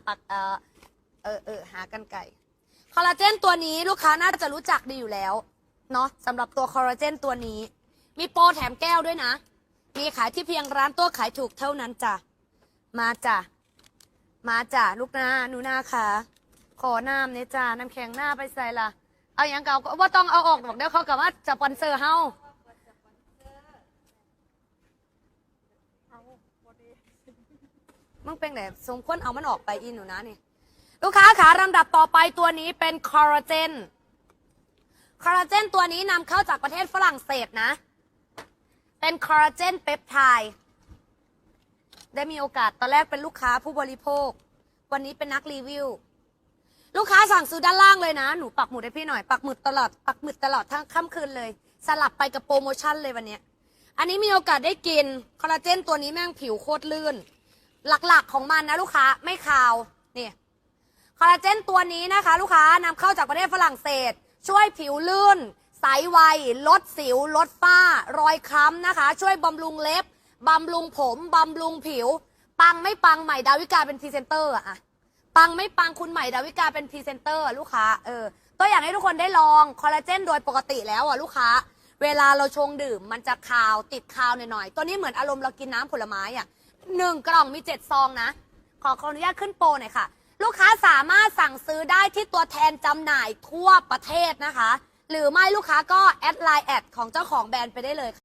หาปักเออเออเออหากันไก่คอลลาเจนตัวนี้ลูกค้าน่าจะรู้จักดีอยู่แล้วเนาะสำหรับตัวคอลลาเจนตัวนี้ มีโปรแถมแก้วด้วยนะ มีขายที่เพียงร้านตัวขายถูกเท่านั้นจ้ะมาจ้ะมาจ้ะลูกน้าหนูน้าค่ะขอน้ำเนี่ยจ้าน้ำแข็งหน้าไปใส่ละเอาอย่างเก่าก็ว่าต้องเอาออกดอกเดี๋ยวเขากับว่าจะปอนเซอร์เฮา มึงเป็นแบบสมควรเอามันออกไปอินหนูนะนี่ ลูกค้าขาลำดับต่อไปตัวนี้เป็นคอลลาเจน คอลลาเจนตัวนี้นำเข้าจากประเทศฝรั่งเศสนะ เป็นคอลลาเจนเปปไทด์ได้มีโอกาสตอนแรกเป็นลูกค้าผู้บริโภค วันนี้เป็นนักรีวิว ลูกค้าสั่งซื้อด้านล่างเลยนะ หนูปักหมุดให้พี่หน่อย ปักหมุดตลอด ปักหมุดตลอดทั้งค่ำคืนเลย สลับไปกับโปรโมชั่นเลยวันนี้ อันนี้มีโอกาสได้กิน คอลลาเจนตัวนี้แม่งผิวโคตรลื่น หลักๆของมันนะลูกค้าไม่คาวนี่คอลลาเจนตัวนี้นะคะ ลูกค้านำเข้าจากประเทศฝรั่งเศส ช่วยผิวลื่นใสไวลดสิว ลดฝ้ารอยคล้ำนะคะ ช่วยบำรุงเล็บบำรุงผมบำรุงผิว ปังไม่ปังใหม่ดาวิกาเป็นพรีเซนเตอร์อะปังไม่ปังคุณใหม่ดาวิกาเป็นพรีเซนเตอร์ลูกค้าเออตัวอย่างให้ทุกคนได้ลองคอลลาเจนโดยปกติแล้วอะลูกค้า เวลาเราชงดื่มมันจะคาวติดคาวหน่อยๆตัวนี้เหมือนอารมณ์เรากินน้ำผลไม้อะ หนึ่งกล่องมีเจ็ดซองนะ ขอขออนุญาตขึ้นโปรหน่อยค่ะ ลูกค้าสามารถสั่งซื้อได้ที่ตัวแทนจำหน่ายทั่วประเทศนะคะ หรือไม่ลูกค้าก็แอดไลน์แอดของเจ้าของแบรนด์ไปได้เลยค่ะ